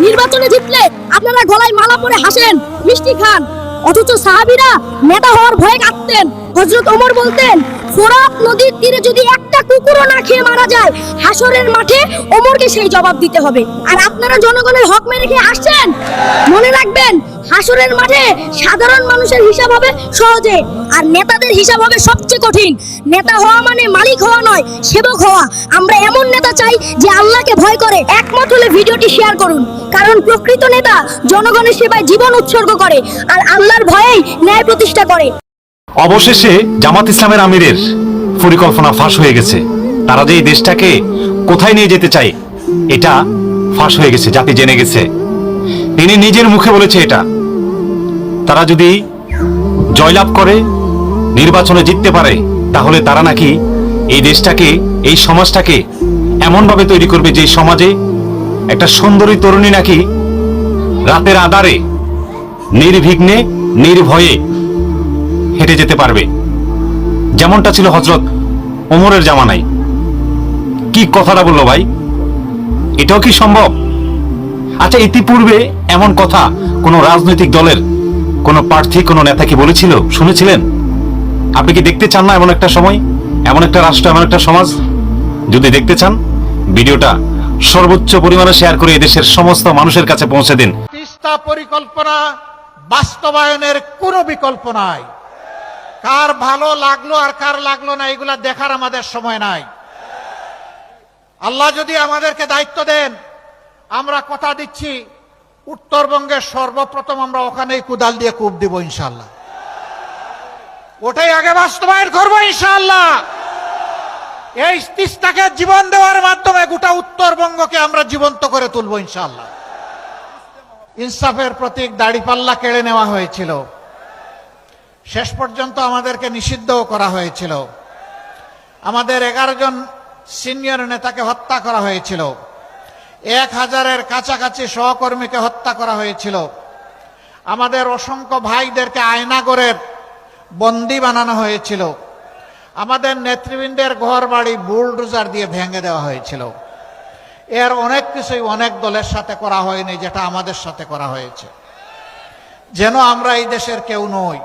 নির্বাচনে জিতলে আপনারা গলায় মালা পরে হাসেন, মিষ্টি খান। অথচ সাহাবীরা নেতা হওয়ার ভয়ে কাঁদতেন। হযরত ওমর বলতেন, ফোরাত নদীর তীরে যদি একটা কুকুরও না খেয়ে মারা যায়, হাসরের মাঠে ওমরকে সেই জবাব দিতে হবে। আর আপনারা জনগণের হক মেরে খেয়ে আসছেন মনে রাখবেন, হাসরের মাঠে সাধারণ মানুষের হিসাব হবে সহজে, আর নেতাদের হিসাব হবে সবচেয়ে কঠিন। নেতা হওয়া মানে মালিক হওয়া নয়, সেবক হওয়া। আমরা এমন নেতা চাই যে আল্লাহকে ভয় করে। একমত হলে ভিডিওটি শেয়ার করুন। কারণ প্রকৃত নেতা জনগণের সেবায় জীবন উৎসর্গ করে আর আল্লাহর ভয়েই ন্যায় প্রতিষ্ঠা করে। অবশেষে জামাত ইসলামের আমিরের পরিকল্পনা ফাঁস হয়ে গেছে। তারা যে এই দেশটাকে কোথায় নিয়ে যেতে চায়, এটা ফাঁস হয়ে গেছে, জাতি জেনে গেছে। তিনি নিজের মুখে বলেছে এটা। তারা যদি জয়লাভ করে নির্বাচনে জিততে পারে, তাহলে তারা নাকি এই দেশটাকে, এই সমাজটাকে এমনভাবে তৈরি করবে যে সমাজে একটা সুন্দরী তরুণী নাকি রাতের আধারে নির্বিঘ্নে, নির্ভয়ে হেঁটে যেতে পারবে। যেমনটা ছিল হজরত ওমরের জামানায়। কি কথাটা বলল ভাই? এটাও কি সম্ভব? আচ্ছা ইতিপূর্বে এমন কথা কোনো রাজনৈতিক দলের কোনো প্রার্থী, কোনো নেতা কি বলেছিল, শুনেছিলেন? আপনি কি দেখতে চান না এমন একটা সময়? এমন একটা রাষ্ট্র, এমন একটা সমাজ? যদি দেখতে চান, ভিডিওটা সর্বোচ্চ পরিমাণে শেয়ার করে এদেশের সমস্ত মানুষের কাছে পৌঁছে দিন। তিস্তা পরিকল্পনা বাস্তবায়নের কোনো বিকল্প নাই। কার ভালো লাগল আর কার লাগল না, এগুলা দেখার আমাদের সময় নাই। আল্লাহ যদি আমাদেরকে দায়িত্ব দেন, আমরা কথা দিচ্ছি, উত্তরবঙ্গের সর্বপ্রথম আমরা ওখানেই কুদাল দিয়ে কূপ দিব ইনশাল্লাহ ওটাই আগে বাস্তবায়ন করব ইনশাল্লাহ এই তিস্তাকে জীবন দেওয়ার মাধ্যমে গোটা উত্তরবঙ্গকে আমরা জীবন্ত করে তুলবো ইনশাল্লাহ ইনসাফের প্রতীক দাড়িপাল্লা কেড়ে নেওয়া হয়েছিল। শেষ পর্যন্ত আমাদেরকে নিষিদ্ধও করা হয়েছিল। আমাদের এগারো জন সিনিয়র নেতাকে হত্যা করা হয়েছিল। এক হাজারের কাছাকাছি সহকর্মীকে হত্যা করা হয়েছিল। আমাদের অসংখ্য ভাইদেরকে আয়নাগরের বন্দি বানানো হয়েছিল। আমাদের নেতৃবৃন্দের ঘর বাড়ি বুলডোজার দিয়ে ভেঙে দেওয়া হয়েছিল। এর অনেক কিছুই অনেক দলের সাথে করা হয়নি, যেটা আমাদের সাথে করা হয়েছে। যেন আমরা এই দেশের কেউ নই।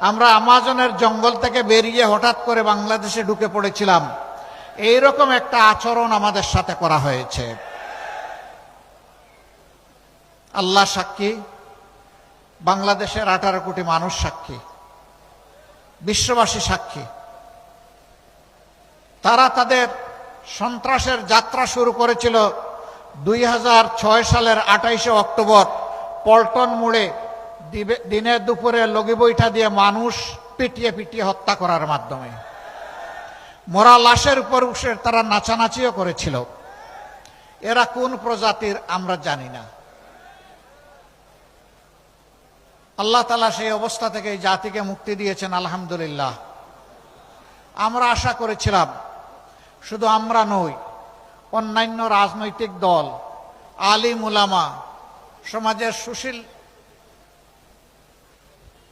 আমরা আমাজনের জঙ্গল থেকে বেরিয়ে হঠাৎ করে বাংলাদেশে ঢুকে পড়েছিলাম। এই রকম একটা আচরণ আমাদের সাথে করা হয়েছে। আল্লাহ সাক্ষী, বাংলাদেশের আঠারো কোটি মানুষ সাক্ষী। বিশ্ববাসী সাক্ষী। তারা তাদের সন্ত্রাসের যাত্রা শুরু করেছিল দুই হাজার ছয় সালের আঠাইশে অক্টোবর। পল্টন মোড়ে দিনের দুপুরে লগি বৈঠা দিয়ে মানুষ পিটিয়ে পিটিয়ে হত্যা করার মাধ্যমে। মরা লাশের উপর উঠে তারা নাচানাচিও করেছিল। এরা কোন প্রজাতির আমরা জানি না। আল্লাহ তালা সেই অবস্থা থেকে জাতিকে মুক্তি দিয়েছেন, আলহামদুলিল্লাহ। আমরা আশা করেছিলাম, শুধু আমরা নই, অন্যান্য রাজনৈতিক দল, আলিম উলামা, সমাজের সুশীল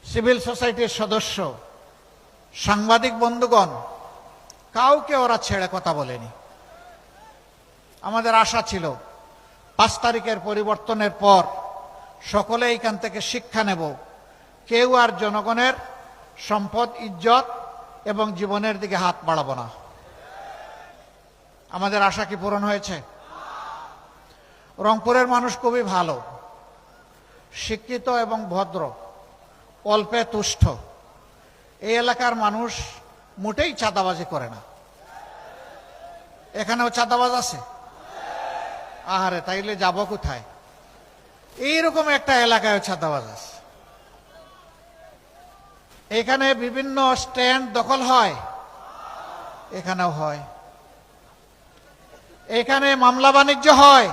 সিভিল সোসাইটির সদস্য, সাংবাদিক বন্ধুগণ, কাউকে ওরা ছেড়ে কথা বলেনি। আমাদের আশা ছিল, পাঁচ তারিখের পরিবর্তনের পর সকলে এইখান থেকে শিক্ষা নেব। কেউ আর জনগণের সম্পদ, ইজ্জত এবং জীবনের দিকে হাত বাড়াবো না। আমাদের আশা কি পূরণ হয়েছে? রংপুরের মানুষ খুবই ভালো, শিক্ষিত এবং ভদ্র, অল্পে তুষ্ট। এই এলাকার মানুষ মোটেই চাঁদাবাজি করে না। এখানেও চাঁদাবাজ আছে? আহারে, তাইলে যাব কোথায়? এইরকম একটা এলাকায় ছাতাবাজ আছে। এখানে বিভিন্ন স্ট্যান্ড দখল হয় এখানেও হয়। এখানে মামলা বাণিজ্য হয়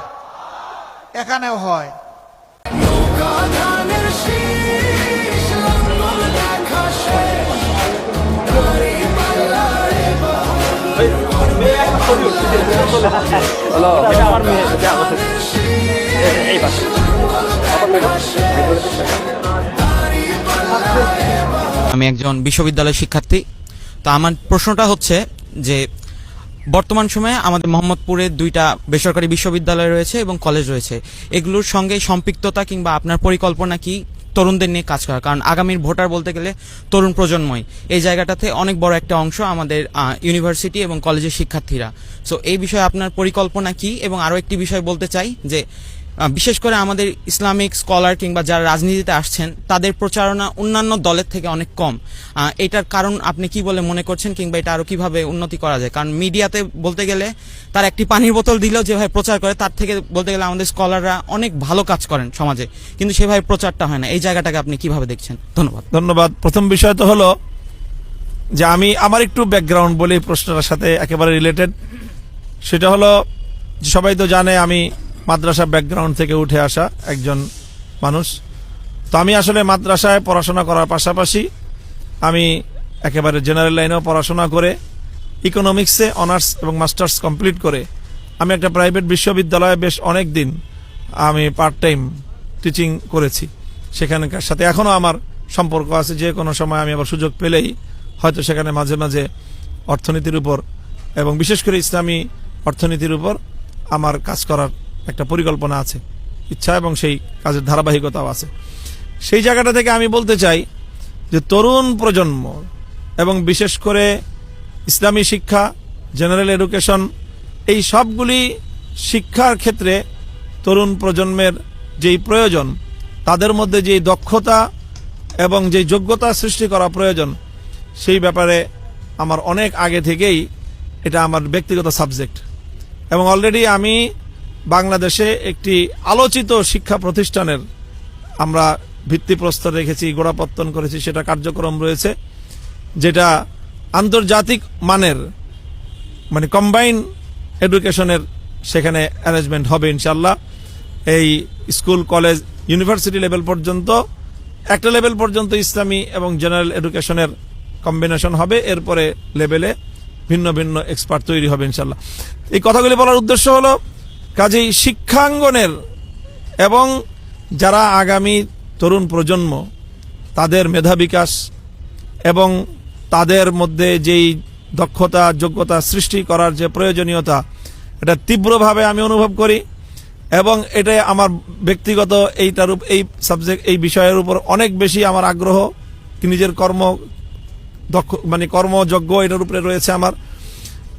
এখানেও হয়। আমি একজন বিশ্ববিদ্যালয়ের শিক্ষার্থী। তো আমার প্রশ্নটা হচ্ছে যে, বর্তমান সময়ে আমাদের মোহাম্মদপুরে দুইটা বেসরকারি বিশ্ববিদ্যালয় রয়েছে এবং কলেজ রয়েছে। এগুলোর সঙ্গে সম্পৃক্ততা কিংবা আপনার পরিকল্পনা কি তরুণদের নিয়ে কাজ করা কারণ আগামীর ভোটার বলতে গেলে তরুণ প্রজন্মই। এই জায়গাটাতে অনেক বড় একটা অংশ আমাদের ইউনিভার্সিটি এবং কলেজের শিক্ষার্থীরা। সো এই বিষয়ে আপনার পরিকল্পনা কি? এবং আরও একটি বিষয় বলতে চাই যে বিশেষ করে আমাদের ইসলামিক স্কলার কিংবা যারা রাজনীতিতে আসছেন, তাদের প্রচারণা অন্যান্য দলের থেকে অনেক কম। এটার কারণ আপনি কি বলে মনে করছেন কিংবা এটা আরও কীভাবে উন্নতি করা যায়? কারণ মিডিয়াতে বলতে গেলে তার একটি পানির বোতল দিলেও যেভাবে প্রচার করে, তার থেকে বলতে গেলে আমাদের স্কলাররা অনেক ভালো কাজ করেন সমাজে। কিন্তু সেভাবে প্রচারটা হয় না। এই জায়গাটাকে আপনি কীভাবে দেখছেন? ধন্যবাদ। ধন্যবাদ। প্রথম বিষয় তো হলো যে আমি আমার একটু ব্যাকগ্রাউন্ড বলে প্রশ্নটার সাথে একেবারে রিলেটেড সেটা হলো সবাই তো জানে আমি মাদ্রাসা ব্যাকগ্রাউন্ড থেকে উঠে আসা একজন মানুষ। তো আমি আসলে মাদ্রাসায় পড়াশোনা করার পাশাপাশি আমি একেবারে জেনারেল লাইনেও পড়াশোনা করে ইকোনমিক্সে অনার্স এবং মাস্টার্স কমপ্লিট করে আমি একটা প্রাইভেট বিশ্ববিদ্যালয়ে বেশ অনেক দিন আমি পার্ট টাইম টিচিং করেছি। সেখানকার সাথে এখনও আমার সম্পর্ক আছে, যে কোনো সময় আমি আবার সুযোগ পেলেই হয়তো সেখানে মাঝে মাঝে অর্থনীতির উপর এবং বিশেষ করে ইসলামী অর্থনীতির উপর আমার কাজ করার একটা পরিকল্পনা আছে, ইচ্ছা এবং সেই কাজের ধারাবাহিকতাও আছে। সেই জায়গাটা থেকে আমি বলতে চাই যে তরুণ প্রজন্ম এবং বিশেষ করে ইসলামী শিক্ষা, জেনারেল এডুকেশন, এই সবগুলি শিক্ষার ক্ষেত্রে তরুণ প্রজন্মের যেই প্রয়োজন, তাদের মধ্যে যেই দক্ষতা এবং যে যোগ্যতা সৃষ্টি করা প্রয়োজন, সেই ব্যাপারে আমার অনেক আগে থেকেই এটা আমার ব্যক্তিগত সাবজেক্ট। এবং অলরেডি আমি বাংলাদেশে একটি আলোচিত শিক্ষা প্রতিষ্ঠানের আমরা ভিত্তিপ্রস্তর রেখেছি, গোড়াপত্তন করেছি, সেটা কার্যক্রম রয়েছে, যেটা আন্তর্জাতিক মানের মানে কম্বাইন এডুকেশনের সেখানে অ্যারেঞ্জমেন্ট হবে ইনশাল্লাহ এই স্কুল, কলেজ ইউনিভার্সিটি লেভেল পর্যন্ত, একটা লেভেল পর্যন্ত ইসলামী এবং জেনারেল এডুকেশনের কম্বিনেশন হবে, এরপরে লেভেলে ভিন্ন ভিন্ন এক্সপার্ট তৈরি হবে ইনশাল্লাহ এই কথাগুলি বলার উদ্দেশ্য হলো কাজেই শিক্ষাঙ্গনের এবং যারা আগামী তরুণ প্রজন্ম, তাদের মেধা বিকাশ এবং তাদের মধ্যে যেই দক্ষতা, যোগ্যতা সৃষ্টি করার যে প্রয়োজনীয়তা, এটা তীব্রভাবে আমি অনুভব করি এবং এটা আমার ব্যক্তিগত এইটার এই সাবজেক্ট এই বিষয়ের উপর অনেক বেশি আমার আগ্রহ। নিজের কর্ম দক্ষ মানে কর্মযোগ্য এটার উপরে রয়েছে আমার।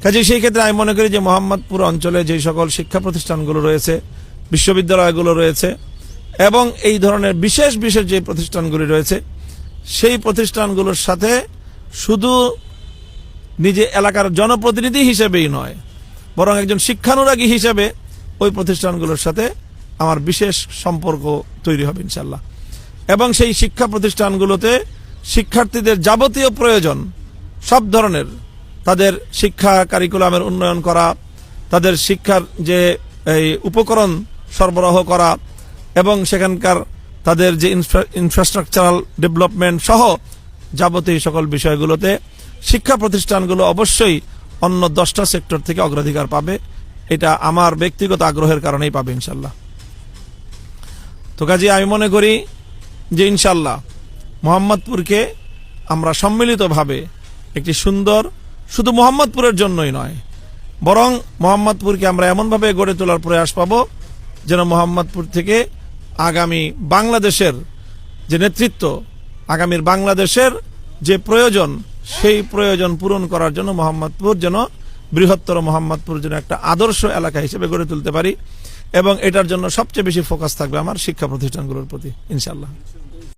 কাজে সেই ক্ষেত্রে আমি মনে করি যে মোহাম্মদপুর অঞ্চলে যে সকল শিক্ষা প্রতিষ্ঠানগুলো রয়েছে, বিশ্ববিদ্যালয়গুলো রয়েছে, এবং এই ধরনের বিশেষ বিশেষ যে প্রতিষ্ঠানগুলি রয়েছে, সেই প্রতিষ্ঠানগুলোর সাথে শুধু নিজে এলাকার জনপ্রতিনিধি হিসেবেই নয়, বরং একজন শিক্ষানুরাগী হিসেবে ওই প্রতিষ্ঠানগুলোর সাথে আমার বিশেষ সম্পর্ক তৈরি হবে ইনশাল্লাহ এবং সেই শিক্ষা প্রতিষ্ঠানগুলোতে শিক্ষার্থীদের যাবতীয় প্রয়োজন সব ধরনের তাদের শিক্ষা কারিকুলামের উন্নয়ন করা, তাদের শিক্ষার যে এই উপকরণ সরবরাহ করা এবং সেখানকার তাদের যে ইনফ্রাস্ট্রাকচারাল ডেভেলপমেন্ট সহ যাবতীয় সকল বিষয়গুলোতে শিক্ষা প্রতিষ্ঠানগুলো অবশ্যই অন্য দশটা সেক্টর থেকে অগ্রাধিকার পাবে। এটা আমার ব্যক্তিগত আগ্রহের কারণেই পাবে ইনশাল্লাহ তো কাজে, আমি মনে করি যে ইনশাল্লাহ মোহাম্মদপুরকে আমরা সম্মিলিতভাবে একটি সুন্দর শুধু মোহাম্মদপুরের জন্যই নয়, বরং মোহাম্মদপুরকে আমরা এমনভাবে গড়ে তোলার প্রয়াস পাবো যেন মোহাম্মদপুর থেকে আগামী বাংলাদেশের যে নেতৃত্ব, আগামীর বাংলাদেশের যে প্রয়োজন, সেই প্রয়োজন পূরণ করার জন্য মোহাম্মদপুর যেন বৃহত্তর মোহাম্মদপুর যেন একটা আদর্শ এলাকা হিসেবে গড়ে তুলতে পারি এবং এটার জন্য সবচেয়ে বেশি ফোকাস থাকবে আমার শিক্ষা প্রতিষ্ঠানগুলোর প্রতি ইনশাল্লাহ